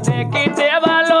మొదటి దేవలో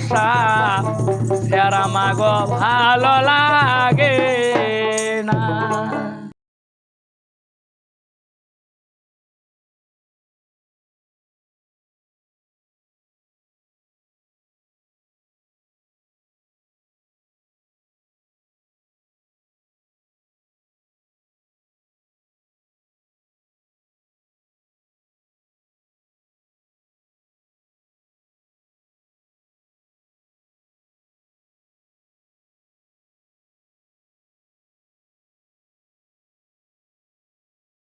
আশা। সেরা মাগো ভালো লাগে।